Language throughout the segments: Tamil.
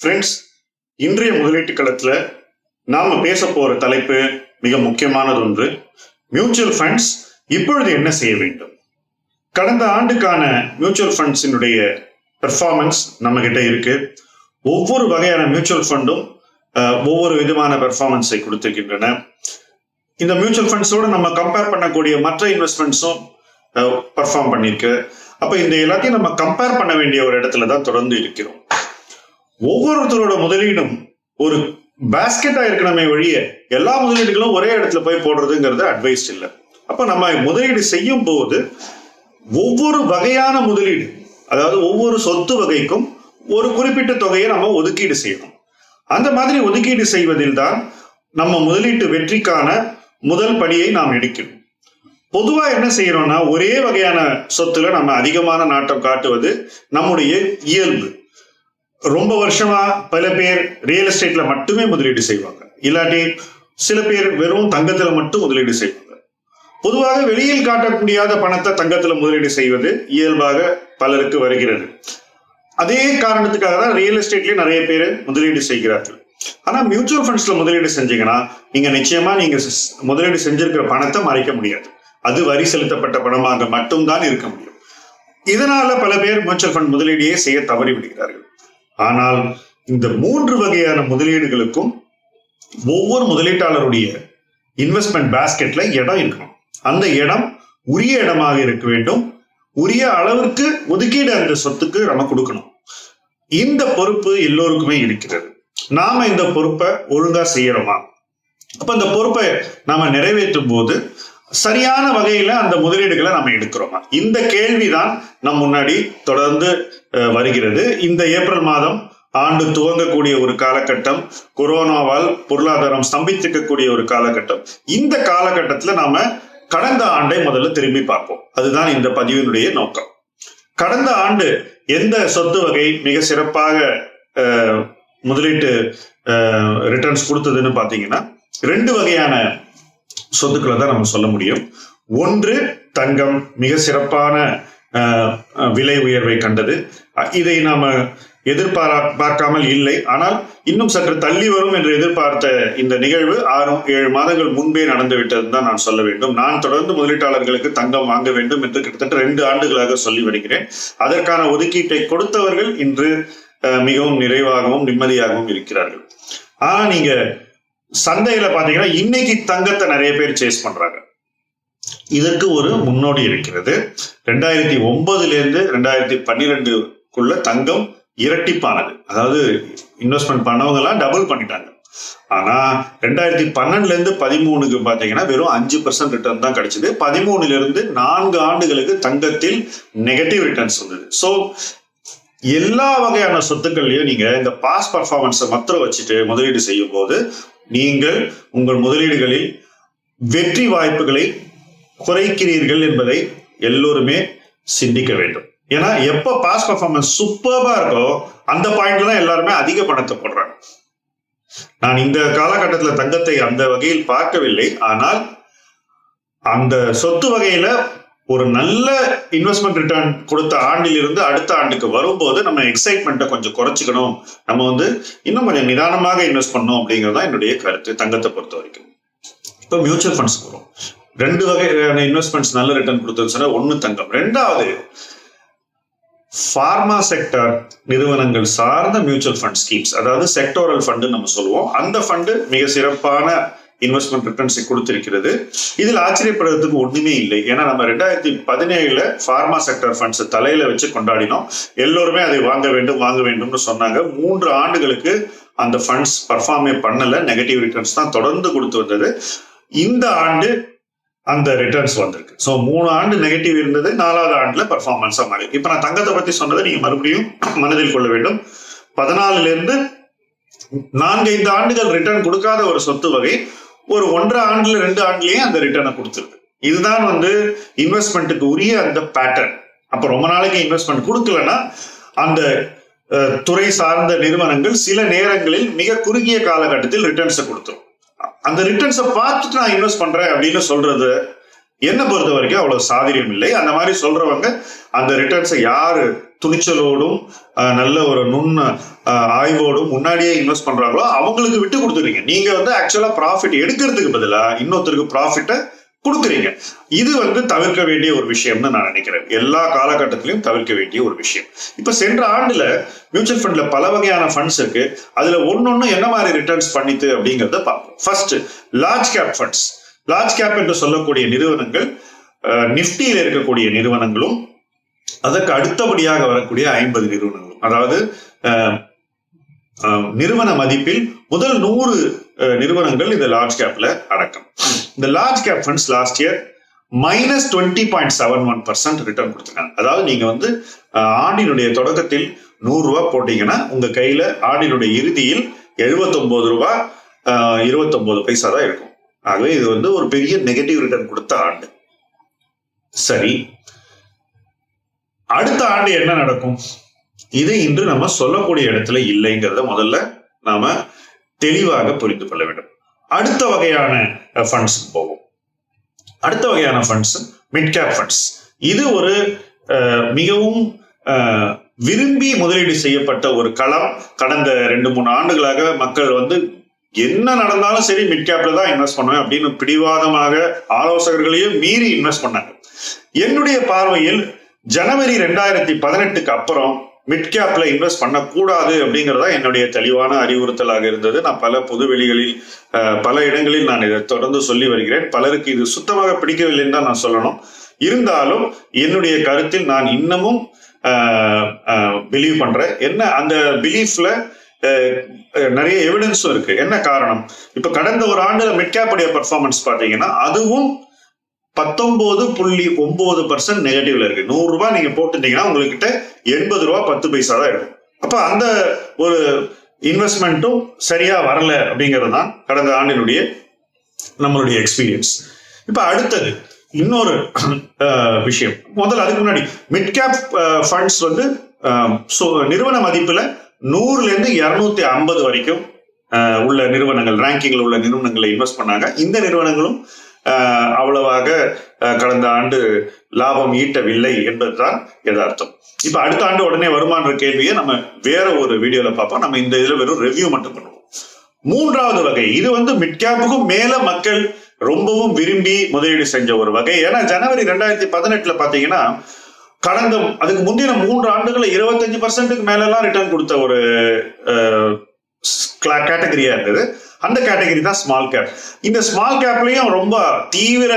ஃப்ரெண்ட்ஸ் இன்றைய முதலீட்டு களத்துல நாம பேச போற தலைப்பு மிக முக்கியமானது ஒன்று. மியூச்சுவல் ஃபண்ட்ஸ் இப்பொழுது என்ன செய்ய வேண்டும்? கடந்த ஆண்டுக்கான மியூச்சுவல் ஃபண்ட்ஸினுடைய பெர்ஃபார்மன்ஸ் நம்ம கிட்ட இருக்கு. ஒவ்வொரு வகையான மியூச்சுவல் ஃபண்டும் ஒவ்வொரு விதமான பெர்ஃபார்மன்ஸை கொடுத்திருக்கின்றன. இந்த மியூச்சுவல் ஃபண்ட்ஸோட நம்ம கம்பேர் பண்ணக்கூடிய மற்ற இன்வெஸ்ட்மெண்ட்ஸும் பர்ஃபார்ம் பண்ணியிருக்கு அப்ப இந்த எல்லாத்தையும் நம்ம கம்பேர் பண்ண வேண்டிய ஒரு இடத்துல தான் தொடர்ந்து இருக்கிறோம். ஒவ்வொருத்தரோட முதலீடும் ஒரு பேஸ்கெட்டா இருக்கணுமே வழிய எல்லா முதலீடுகளும் ஒரே இடத்துல போய் போடுறதுங்கிறது அட்வைஸ் இல்லை. அப்ப நம்ம முதலீடு செய்யும் போது ஒவ்வொரு வகையான முதலீடு அதாவது ஒவ்வொரு சொத்து வகைக்கும் ஒரு குறிப்பிட்ட தொகையை நம்ம ஒதுக்கீடு செய்யணும். அந்த மாதிரி ஒதுக்கீடு செய்வதில் தான் நம்ம முதலீட்டு வெற்றிக்கான முதல் படியை நாம் எடுக்கணும் பொதுவா என்ன செய்யறோம்னா ஒரே வகையான சொத்துல நம்ம அதிகமான நாட்டம் காட்டுவது நம்முடைய இயல்பு. ரொம்ப வருஷமா பல பேர் ரியல் எஸ்டேட்ல மட்டுமே முதலீடு செய்வாங்க. இல்லாட்டி சில பேர் வெறும் தங்கத்துல மட்டும் முதலீடு செய்வாங்க. பொதுவாக வெளியில் காட்ட முடியாத பணத்தை தங்கத்துல முதலீடு செய்வது இயல்பாக பலருக்கு வருகிறது. அதே காரணத்துக்காக தான் ரியல் எஸ்டேட்லயே நிறைய பேர் முதலீடு செய்கிறார்கள். ஆனா மியூச்சுவல் ஃபண்ட்ஸ்ல முதலீடு செஞ்சீங்கன்னா நீங்க நிச்சயமா நீங்க முதலீடு செஞ்சிருக்கிற பணத்தை மறைக்க முடியாது. அது வரி செலுத்தப்பட்ட பணமாக மட்டும்தான் இருக்க முடியும். இதனால பல பேர் மியூச்சுவல் ஃபண்ட் முதலீடையே செய்ய தவறி விடுகிறார்கள் ஆனால் இந்த மூன்று வகையான முதலீடுகளுக்கும் ஒவ்வொரு முதலீட்டாளருடைய இன்வெஸ்ட்மெண்ட் பேஸ்கெட்ல இடம் இருக்கணும். அந்த இடம் உரிய இடமாக இருக்க வேண்டும். உரிய அளவிற்கு ஒதுக்கீடு அந்த சொத்துக்கு நம்ம கொடுக்கணும். இந்த பொறுப்பு எல்லோருக்குமே இருக்கிறது. நாம இந்த பொறுப்பை ஒழுங்கா செய்யறோமா? அப்ப இந்த பொறுப்பை நாம நிறைவேற்றும் போது சரியான வகையில அந்த முதலீடுகளை நம்ம எடுக்கிறோமா. இந்த கேள்விதான் நம் முன்னாடி தொடர்ந்து வருகிறது. இந்த ஏப்ரல் மாதம் ஆண்டு துவங்கக்கூடிய ஒரு காலகட்டம் கொரோனாவால் பொருளாதாரம் ஸ்தம்பித்திருக்கக்கூடிய ஒரு காலகட்டம். இந்த காலகட்டத்துல நாம கடந்த ஆண்டை முதல்ல திரும்பி பார்ப்போம். அதுதான் இந்த பதிவினுடைய நோக்கம். கடந்த ஆண்டு எந்த சொத்து வகை மிக சிறப்பாக முதலீட்டு ரிட்டர்ன்ஸ் கொடுத்ததுன்னு பாத்தீங்கன்னா ரெண்டு வகையான சொத்துக்களை தான் நம்ம சொல்ல முடியும். ஒன்று தங்கம் மிக சிறப்பான விலை உயர்வை கண்டது. இதை நாம எதிர்பாரா பார்க்காமல் இல்லை. ஆனால் இன்னும் சற்று தள்ளி வரும் என்று எதிர்பார்த்த இந்த நிகழ்வு ஆறு ஏழு மாதங்கள் முன்பே நடந்து விட்டது தான் நான் சொல்ல வேண்டும். நான் தொடர்ந்து முதலீட்டாளர்களுக்கு தங்கம் வாங்க வேண்டும் என்று கிட்டத்தட்ட ரெண்டு ஆண்டுகளாக சொல்லி வருகிறேன். அதற்கான ஒதுக்கீட்டை கொடுத்தவர்கள் இன்று மிகவும் நிறைவாகவும் நிம்மதியாகவும் இருக்கிறார்கள். ஆனா நீங்க சந்தையில பாத்தீங்கன்னா இன்னைக்கு தங்கத்தை நிறைய பேர் சேஸ் பண்றாங்க. இதற்கு ஒரு முன்னோடி இருக்கிறது. ரெண்டாயிரத்தி ஒன்பதுல இருந்து ரெண்டாயிரத்தி பன்னிரெண்டுக்குள்ள தங்கம் இரட்டிப்பானது. அதாவது இன்வெஸ்ட்மெண்ட் பண்ணவங்க எல்லாம் டபுள் பண்ணிட்டாங்க. ஆனா ரெண்டாயிரத்தி பன்னெண்டுல இருந்து பதிமூணுக்கு பாத்தீங்கன்னா வெறும் அஞ்சு பர்சன்ட் ரிட்டர்ன் தான் கிடைச்சது. பதிமூணுல இருந்து நான்கு ஆண்டுகளுக்கு தங்கத்தில் நெகட்டிவ் ரிட்டர்ன்ஸ் வந்தது ஸோ எல்லா வகையான சொத்துக்கள்லயும் நீங்க இந்த பாஸ் பர்ஃபார்மன்ஸை மாத்திரம் வச்சுட்டு முதலீடு செய்யும் போது நீங்கள் உங்கள் முதலீடுகளில் வெற்றி வாய்ப்புகளை குறைக்கிறீர்கள் என்பதை எல்லோருமே சிந்திக்க வேண்டும். ஏன்னா எப்ப பாஸ் பர்ஃபார்மன்ஸ் சூப்பர்பா இருக்கோ அந்த பாயிண்ட்ல தான் எல்லாருமே அதிக பணத்தை போடுறாங்க. நான் இந்த காலகட்டத்தில் தங்கத்தை அந்த வகையில் பார்க்கவில்லை. ஆனால் அந்த சொத்து வகையில ஒரு நல்ல இன்வெஸ்ட்மெண்ட் ரிட்டர்ன் கொடுத்த ஆண்டில் இருந்து அடுத்த ஆண்டுக்கு வரும்போது நம்ம எக்ஸைட்மெண்ட்டை கொஞ்சம் குறைச்சிக்கணும். நம்ம வந்து இன்னும் கொஞ்சம் நிதானமாக இன்வெஸ்ட் பண்ணணும் அப்படிங்கிறது தான் என்னுடைய கருத்து தங்கத்தை பொறுத்த வரைக்கும். இப்போ மியூச்சுவல் ஃபண்ட்ஸ் வரும் ரெண்டு வகையான இன்வெஸ்ட்மெண்ட்ஸ் நல்ல ரிட்டர்ன் கொடுத்தது சொன்னால் ஒன்று தங்கம். ரெண்டாவது ஃபார்மா செக்டர் நிறுவனங்கள் சார்ந்த மியூச்சுவல் ஃபண்ட் ஸ்கீம்ஸ் அதாவது செக்டோரல் ஃபண்டு நம்ம சொல்லுவோம். அந்த ஃபண்டு மிக சிறப்பான இன்வெஸ்ட்மெண்ட் ரிட்டர்ன்ஸை கொடுத்திருக்கிறது. இதில் ஆச்சரியப்படுறதுக்கு ஒண்ணுமே இல்லை. ஏன்னா நம்ம ரெண்டாயிரத்தி பதினேழுல ஃபார்மா செக்டர் ஃபண்ட்ஸ் தலையில வச்சு கொண்டாடினோம். எல்லோருமே அதை வாங்க வேண்டும் வாங்க வேண்டும்னு சொன்னாங்க. மூன்று ஆண்டுகளுக்கு அந்த ஃபண்ட்ஸ் பர்ஃபார்மே பண்ணல. நெகட்டிவ் ரிட்டர்ன்ஸ் தான் தொடர்ந்து கொடுத்து வந்தது. இந்த ஆண்டு அந்த ரிட்டர்ன்ஸ் வந்திருக்கு. ஸோ மூணு ஆண்டு நெகட்டிவ் இருந்தது. நாலாவது ஆண்டுல பர்ஃபார்மன்ஸாக மாறி. இப்போ நான் தங்கத்தை பத்தி சொன்னதை நீங்க மறுபடியும் மனதில் கொள்ள வேண்டும். பதினாலுல இருந்து நான்கு ஐந்து ஆண்டுகள் ரிட்டர்ன் கொடுக்காத ஒரு சொத்து வகை ஒரு ஒன்றரை ஆண்டுல ரெண்டு ஆண்டுலயே அந்த ரிட்டர்னை கொடுத்துருக்கு. இதுதான் வந்து இன்வெஸ்ட்மெண்ட்டுக்கு உரிய அந்த பேட்டர்ன் அப்ப ரொம்ப நாளைக்கு இன்வெஸ்ட்மெண்ட் கொடுக்கலன்னா அந்த துறை சார்ந்த நிறுவனங்கள் சில நேரங்களில் மிக குறுகிய காலகட்டத்தில் ரிட்டர்ன்ஸை கொடுத்துரும். அந்த ரிட்டர்ன்ஸை பார்த்துட்டு நான் இன்வெஸ்ட் பண்றேன் அப்படின்னு சொல்றது என்னை பொறுத்த வரைக்கும் அவ்வளவு சாதிரியம் இல்லை. அந்த மாதிரி சொல்றவங்க அந்த ரிட்டர்ன்ஸை யாரு துணிச்சலோடும் நல்ல ஒரு நுண் ஆய்வோடும் முன்னாடியே இன்வெஸ்ட் பண்றாங்களோ அவங்களுக்கு விட்டு கொடுத்துறீங்க நீங்க வந்து ஆக்சுவலா ப்ராஃபிட் எடுக்கிறதுக்கு பதிலா இன்னொருத்தருக்கு ப்ராஃபிட்டை கொடுக்குறீங்க. இது வந்து தவிர்க்க வேண்டிய ஒரு விஷயம்னு நான் நினைக்கிறேன். எல்லா காலகட்டத்திலையும் தவிர்க்க வேண்டிய ஒரு விஷயம். இப்ப சென்ற ஆண்டுல மியூச்சுவல் ஃபண்ட்ல பல வகையான ஃபண்ட்ஸ் இருக்கு. அதுல ஒன்னொன்னு என்ன மாதிரி ரிட்டர்ன்ஸ் பண்ணித்து அப்படிங்கறத பார்ப்போம். First large cap funds large cap என்று சொல்லக்கூடிய நிறுவனங்கள் நிப்டியில் இருக்கக்கூடிய நிறுவனங்களும் அதற்கு அடுத்தபடியாக வரக்கூடிய ஐம்பது நிறுவனங்களும். அதாவது நிறுவன மதிப்பில் முதல் நூறு நிறுவனங்கள் இந்த லார்ஜ் கேப்ல அடக்கம். இந்த large cap funds last year minus twenty point seven one percent return கொடுத்துருக்காங்க. அதாவது நீங்க வந்து ஆண்டினுடைய தொடக்கத்தில் நூறு ரூபாய் போட்டீங்கன்னா உங்க கையில ஆண்டினுடைய இறுதியில் 79 ரூபாய் அஹ், 29 பைசா தான் இருக்கும். ஆகவே இது வந்து ஒரு பெரிய நெகட்டிவ் ரிட்டர்ன் கொடுத்த ஆண்டு. சரி. அடுத்த ஆண்டு என்ன நடக்கும்? இது இன்று நம்ம சொல்லக்கூடிய இடத்துல இல்லைங்கிறத முதல்ல நாம தெளிவாக புரிந்து கொள்ள வேண்டும். அடுத்த வகையான ஃபண்ட்ஸ் போவோம். அடுத்த வகையான ஃபண்ட்ஸ் மிட் கேப் ஃபண்ட்ஸ் இது ஒரு அஹ், மிகவும் அஹ், விரும்பி முதலீடு செய்யப்பட்ட ஒரு களம். கடந்த ரெண்டு மூணு ஆண்டுகளாக மக்கள் வந்து என்ன நடந்தாலும் சரி மிட் கேப்ல தான் இன்வெஸ்ட் பண்ணுவேன் அப்படின்னு பிடிவாதமாக ஆலோசகர்களையும் மீறி இன்வெஸ்ட் பண்ணாங்க. என்னுடைய பார்வையில் ஜனவரி ரெண்டாயிரத்தி பதினெட்டுக்கு அப்புறம் மிட் கேப்ல இன்வெஸ்ட் பண்ணக்கூடாது அப்படிங்கிறதா என்னுடைய தெளிவான அறிவுறுத்தலாக இருந்தது. நான் பல பொதுவெளிகளில் பல இடங்களில் நான் இதை தொடர்ந்து சொல்லி வருகிறேன். பலருக்கு இது சுத்தமாக பிடிக்கவில்லைன்னு தான் நான் சொல்லணும். இருந்தாலும் என்னுடைய கருத்தில் நான் இன்னமும் பிலீவ் பண்றேன். என்ன அந்த பிலீஃப்ல நிறைய எவிடன்ஸும் இருக்கு. என்ன காரணம்? இப்ப கடந்த ஒரு ஆண்டுல மிட்கேப்புடைய பர்ஃபார்மன்ஸ் பாத்தீங்கன்னா அதுவும் பத்தொன்பது புள்ளி ஒன்பது பர்சன்ட் நெகட்டிவ்ல இருக்கு. நூறு ரூபாய் நீங்க போட்டுட்டீங்கன்னா உங்ககிட்ட எண்பது ரூபா பத்து பைசா தான் இருக்கும். அப்ப அந்த ஒரு இன்வெஸ்ட்மெண்ட்டும் சரியா வரல அப்படிங்கிறது தான் கடந்த ஆண்டினுடைய நம்மளுடைய எக்ஸ்பீரியன்ஸ் இப்ப அடுத்தது இன்னொரு விஷயம். முதல்ல அதுக்கு முன்னாடி மிட் கேப் ஃபண்ட்ஸ் வந்து நிறுவன மதிப்புல நூறுல இருந்து இருநூத்தி ஐம்பது வரைக்கும் உள்ள நிறுவனங்கள் ரேங்கிங்ல உள்ள நிறுவனங்களை இன்வெஸ்ட் பண்ணாங்க. இந்த நிறுவனங்களும் அவ்வளவாக கடந்த ஆண்டு லாபம் ஈட்டவில்லை என்பதுதான் யதார்த்தம். இப்ப அடுத்த ஆண்டு உடனே வருமான்ற கேள்வியை நம்ம வேற ஒரு வீடியோல பார்ப்போம். நம்ம இந்த இதுல வெறும் ரிவ்யூ மட்டும் பண்ணுவோம். மூன்றாவது வகை இது வந்து மிட்கேப்புக்கும் மேல மக்கள் ரொம்பவும் விரும்பி முதலீடு செஞ்ச ஒரு வகை. ஏன்னா ஜனவரி ரெண்டாயிரத்தி பதினெட்டுல பாத்தீங்கன்னா கடந்த அதுக்கு முந்தின மூன்று ஆண்டுகளில் இருபத்தஞ்சு பர்சன்ட்டுக்கு மேலெல்லாம் ரிட்டர்ன் கொடுத்த ஒரு கேட்டகரியா இருந்தது. அந்த கேட்டகரி தான் ஸ்மால் கேப் இந்த ஸ்மால் கேப்லயும் ரொம்ப தீவிர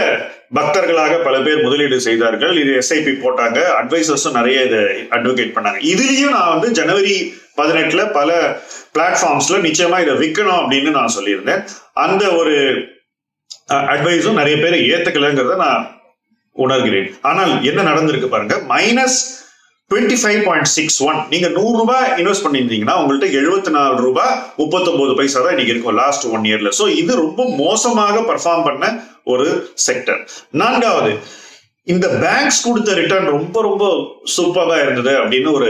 பக்தர்களாக பல பேர் முதலீடு செய்தார்கள். இது எஸ்ஐபி போட்டாங்க. அட்வைசர்ஸும் நிறைய இதை அட்வொகேட் பண்ணாங்க. இதுலயும் நான் வந்து ஜனவரி பதினெட்டுல பல பிளாட்ஃபார்ம்ஸ்ல நிச்சயமா இதை விற்கணும் அப்படின்னு நான் சொல்லியிருந்தேன். அந்த ஒரு அட்வைஸும் நிறைய பேர் ஏத்துக்கலங்கிறத நான் உணர்கிறேன். ஆனால் என்ன நடந்திருக்கு பாருங்க minus twenty five point six one நீங்க நூறு ரூபாய் இன்வெஸ்ட் பண்ணியிருந்தீங்கன்னா உங்கள்ட்ட எழுபத்தி நாலு ரூபாய் முப்பத்தொன்பது பைசா தான் இன்னைக்கு இருக்கும் லாஸ்ட் ஒன் இயர்ல ஸோ இது ரொம்ப மோசமாக பர்ஃபார்ம் பண்ண ஒரு செக்டர் நான்காவது இந்த பேங்க்ஸ் கொடுத்த ரிட்டர்ன் ரொம்ப ரொம்ப சூப்பராக இருந்தது அப்படின்னு ஒரு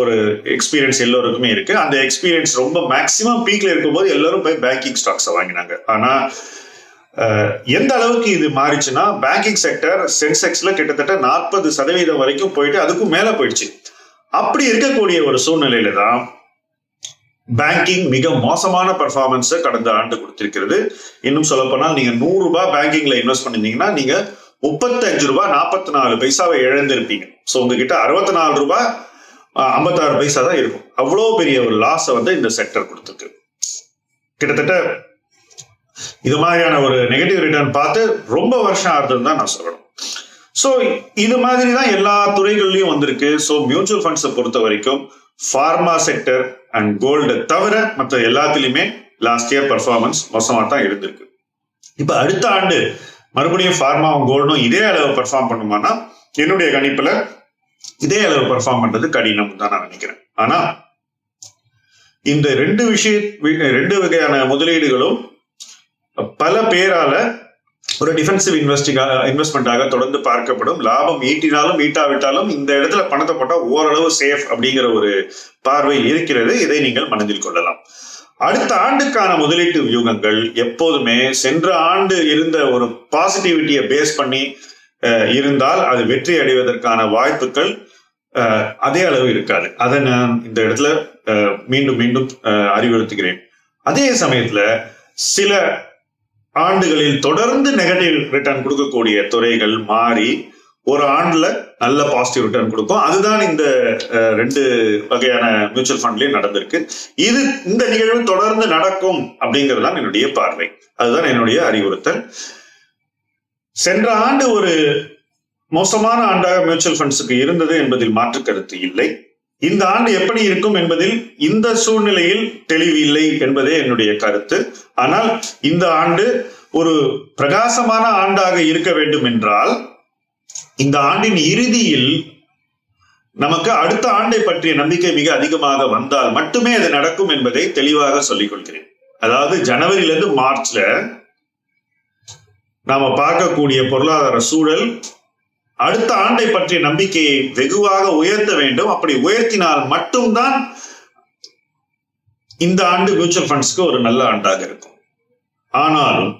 ஒரு எக்ஸ்பீரியன்ஸ் எல்லோருக்குமே இருக்கு. அந்த எக்ஸ்பீரியன்ஸ் ரொம்ப மேக்சிமம் பீக்ல இருக்கும்போது எல்லாரும் போய் பேங்கிங் ஸ்டாக்ஸை வாங்கினாங்க. ஆனா எந்த அளவுக்கு இது மாறிச்சுன்னா பேங்கிங் செக்டர் சென்செக்ஸ்ல கிட்டத்தட்ட நாற்பது சதவீதம் வரைக்கும் போயிட்டு அதுக்கும் மேல போயிடுச்சு. அப்படி இருக்கக்கூடிய ஒரு சூழ்நிலையில தான் பேங்கிங் மிக மோசமான பர்ஃபார்மன்ஸை கடந்த ஆண்டு கொடுத்திருக்கிறது. இன்னும் சொல்ல போனால் நீங்க நூறு ரூபாய் பேங்கிங்ல இன்வெஸ்ட் பண்ணிருந்தீங்கன்னா நீங்க முப்பத்தஞ்சு ரூபாய் நாற்பத்தி நாலு பைசாவை இழந்திருப்பீங்க. ஸோ உங்ககிட்ட அறுபத்தி நாலு ரூபாய் ஐம்பத்தாறு பைசா தான் இருக்கும். அவ்வளோ பெரிய ஒரு லாஸை வந்து இந்த செக்டர் கொடுத்துருக்கு. கிட்டத்தட்ட இது மாதிரியான ஒரு நெகட்டிவ் ரிட்டர்ன் பார்த்து ரொம்ப வருஷம் ஆகுதுன்னு தான் நான் சொல்லணும். ஸோ இது மாதிரி தான் எல்லா துறைகள்லையும் வந்திருக்கு. ஸோ மியூச்சுவல் ஃபண்ட்ஸை பொறுத்த வரைக்கும் ஃபார்மா செக்டர் அண்ட் கோல்டு தவிர மற்ற எல்லாத்துலேயுமே லாஸ்ட் இயர் பர்ஃபார்மன்ஸ் மோசமாக தான் இருந்திருக்கு. இப்போ அடுத்த ஆண்டு மறுபடியும் ஃபார்மாவும் கோல்டும் இதே அளவு பர்ஃபார்ம் பண்ணுமானா என்னுடைய கணிப்புல இதே அளவு பர்ஃபார்ம் பண்ணுறது கடினம் தான் நான் நினைக்கிறேன். ஆனா இந்த ரெண்டு விஷய ரெண்டு வகையான முதலீடுகளும் பல பேரால ஒரு டிஃபென்சிவ் இன்வெஸ்டிகா இன்வெஸ்ட்மெண்ட்டாக தொடர்ந்து பார்க்கப்படும். லாபம் ஈட்டினாலும் ஈட்டாவிட்டாலும் இந்த இடத்துல பணத்தை போட்டால் ஓரளவு சேஃப் அப்படிங்கிற ஒரு பார்வை இருக்கிறது. இதை நீங்கள் மனதில் கொள்ளலாம். அடுத்த ஆண்டுக்கான முதலீட்டு வியூகங்கள் எப்போதுமே சென்ற ஆண்டு இருந்த ஒரு பாசிட்டிவிட்டியை பேஸ் பண்ணி இருந்தால் அது வெற்றி அடைவதற்கான வாய்ப்புகள் அதே அளவு இருக்காது. அதை நான் இந்த இடத்துல மீண்டும் மீண்டும் அறிவுறுத்துகிறேன். அதே சமயத்துல சில ஆண்டுகளில் தொடர்ந்து நெகட்டிவ் ரிட்டர்ன் கொடுக்கக்கூடிய துறைகள் மாறி ஒரு ஆண்டுல நல்ல பாசிட்டிவ் ரிட்டர்ன் கொடுக்கும். அதுதான் இந்த ரெண்டு வகையான மியூச்சுவல் ஃபண்ட்லயும் நடந்திருக்கு. இது இந்த நிகழ்வு தொடர்ந்து நடக்கும் அப்படிங்கிறது தான் என்னுடைய பார்வை. அதுதான் என்னுடைய அறிவுறுத்தல். சென்ற ஆண்டு ஒரு மோசமான ஆண்டாக மியூச்சுவல் ஃபண்ட்ஸுக்கு இருந்தது என்பதில் மாற்று கருத்து இல்லை. இந்த ஆண்டு எப்படி இருக்கும் என்பதில் இந்த சூழ்நிலையில் தெளிவு இல்லை என்பதே என்னுடைய கருத்து. ஆனால் இந்த ஆண்டு ஒரு பிரகாசமான ஆண்டாக இருக்க வேண்டும் என்றால் இந்த ஆண்டின் இறுதியில் நமக்கு அடுத்த ஆண்டை பற்றிய நம்பிக்கை மிக அதிகமாக வந்தால் மட்டுமே அது நடக்கும் என்பதை தெளிவாக சொல்லிக் கொள்கிறேன். அதாவது ஜனவரியிலிருந்து மார்ச்ல நாம பார்க்கக்கூடிய பொருளாதார சூழல் அடுத்த ஆண்டை பற்றிய நம்பிக்கையை வெகுவாக உயர்த்த வேண்டும். அப்படி உயர்த்தினால் மட்டும்தான் இந்த ஆண்டு மியூச்சுவல் ஃபண்ட்ஸ்க்கு ஒரு நல்ல ஆண்டாக இருக்கும். ஆனாலும்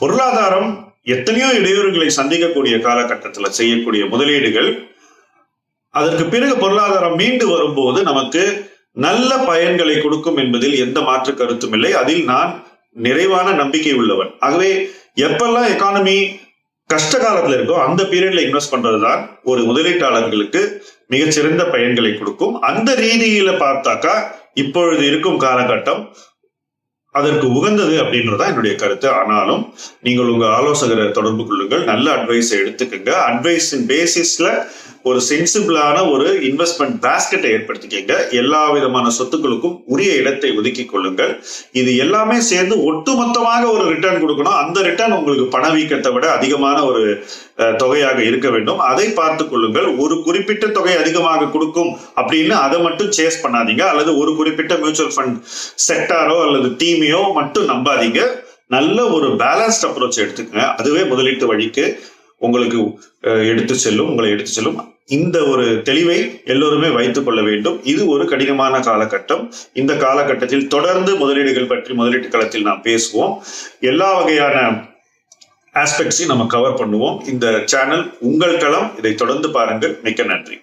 பொருளாதாரம் எத்தனையோ இடையூறுகளை சந்திக்கக்கூடிய காலகட்டத்தில் செய்யக்கூடிய முதலீடுகள் அதற்கு பிறகு பொருளாதாரம் மீண்டு வரும்போது நமக்கு நல்ல பயன்களை கொடுக்கும் என்பதில் எந்த மாற்று கருத்தும் இல்லை. அதில் நான் நிறைவான நம்பிக்கை உள்ளவன். ஆகவே எப்பெல்லாம் எக்கானமி கஷ்ட காலத்துல இருக்கோ அந்த பீரியட்ல இன்வெஸ்ட் பண்றதுதான் ஒரு முதலீட்டாளர்களுக்கு மிகச்சிறந்த பயன்களை கொடுக்கும். அந்த ரீதியில பார்த்தாக்கா இப்பொழுது இருக்கும் காலகட்டம் அதற்கு உகந்தது அப்படின்றதுதான் என்னுடைய கருத்து. ஆனாலும் நீங்கள் உங்க ஆலோசகரை தொடர்பு கொள்ளுங்கள். நல்ல அட்வைஸை எடுத்துக்கங்க. அட்வைஸின் பேசிஸ்ல ஒரு சென்சிபிளான ஒரு இன்வெஸ்ட்மெண்ட் பேஸ்கெட்டை ஏற்படுத்திக்கங்க. எல்லா விதமான சொத்துக்களுக்கும் உரிய இடத்தை ஒதுக்கி கொள்ளுங்கள். இது எல்லாமே சேர்ந்து ஒட்டுமொத்தமாக ஒரு ரிட்டர்ன் கொடுக்கணும். அந்த ரிட்டர்ன் உங்களுக்கு பணவீக்கத்தை விட அதிகமான ஒரு தொகையாக இருக்க வேண்டும். அதை பார்த்து கொள்ளுங்கள். ஒரு குறிப்பிட்ட தொகை அதிகமாக கொடுக்கும் அப்படின்னு அதை மட்டும் சேஸ் பண்ணாதீங்க. அல்லது ஒரு குறிப்பிட்ட மியூச்சுவல் ஃபண்ட் செக்டாரோ அல்லது டீமையோ மட்டும் நம்பாதீங்க. நல்ல ஒரு பேலன்ஸ்ட் அப்ரோச் எடுத்துக்கங்க. அதுவே முதலீட்டு வழிக்கு உங்களுக்கு எடுத்து செல்லும் உங்களை எடுத்து செல்லும். இந்த ஒரு தெளிவை எல்லோருமே வைத்துக் கொள்ள வேண்டும். இது ஒரு கடினமான காலகட்டம். இந்த காலகட்டத்தில் தொடர்ந்து முதலீடுகள் பற்றி முதலீட்டு களத்தில் நாம் பேசுவோம். எல்லா வகையான ஆஸ்பெக்ட்ஸையும் நம்ம கவர் பண்ணுவோம். இந்த சேனல் உங்கள் களம். இதை தொடர்ந்து பாருங்கள். மிக்க நன்றி.